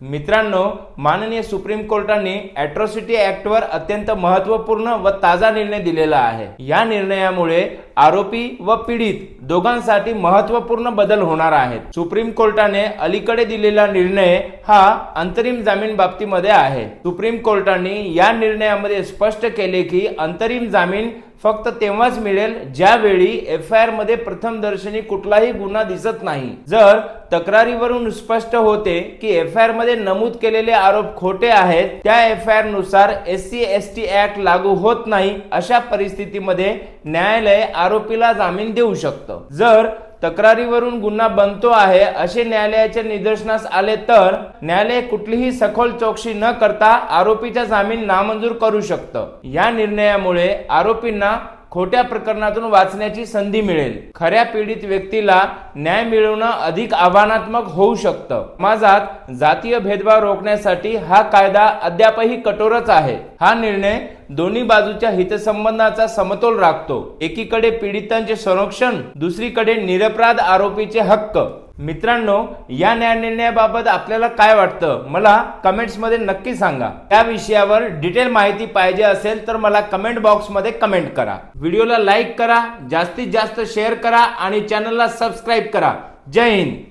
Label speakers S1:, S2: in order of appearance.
S1: मित्रांनो माननीय सुप्रीम कोर्टाने अॅट्रॉसिटी ऍक्टवर अत्यंत महत्त्वपूर्ण व ताजा निर्णय दिलेला आहे. या निर्णयामुळे आरोपी व पीडित दोघांसाठी महत्त्वपूर्ण बदल होणार आहेत. सुप्रीम कोर्टाने अलीकडे दिलेला निर्णय हा अंतरिम जामीन बाबतीमध्ये आहे. सुप्रीम कोर्टाने या निर्णयामध्ये स्पष्ट केले की अंतरिम जामीन फक्त तेव्हाच मिळेल ज्यावेळी एफ आय आरमध्ये प्रथम दर्शनी कुठलाही गुन्हा दिसत नाही. जर तक्रारीवरून स्पष्ट होते की एफ आय आरमध्ये नमूद केलेले आरोप खोटे आहेत त्या F I आरनुसार S C S T act लागू होत नाही अशा परिस्थितीमध्ये न्यायालय आरोपीला जामीन देऊ शकतं. जर तक्रारीवरून गुन्हा बनतो आहे असे न्यायालयाच्या निदर्शनास आले तर न्यायालय कुठलीही सखोल चौकशी न करता आरोपीचा जामीन नामंजूर करू शकतं. या निर्णयामुळे आरोपींना खोट्या प्रकरणातून वाचण्याची संधी मिळेल. खऱ्या पीडित व्यक्तीला न्याय मिळवणं अधिक आव्हानात्मक होऊ शकतं. समाजात जातीय भेदभाव रोखण्यासाठी हा कायदा अद्यापही कठोरच आहे. हा निर्णय दोन्ही बाजूच्या हितसंबंधाचा समतोल राखतो. एकीकडे पीडितांचे संरक्षण दुसरीकडे निरपराध आरोपीचे हक्क. मित्रांनो या न्यायनिर्णयाबाबत आपल्याला काय वाटतं? मला कमेंट्समध्ये नक्की सांगा. त्या विषयावर डिटेल माहिती पाहिजे असेल तर मला कमेंट बॉक्समध्ये कमेंट करा. व्हिडिओला लाईक करा जास्तीत जास्त शेअर करा आणि चॅनलला सबस्क्राईब करा. जय हिंद.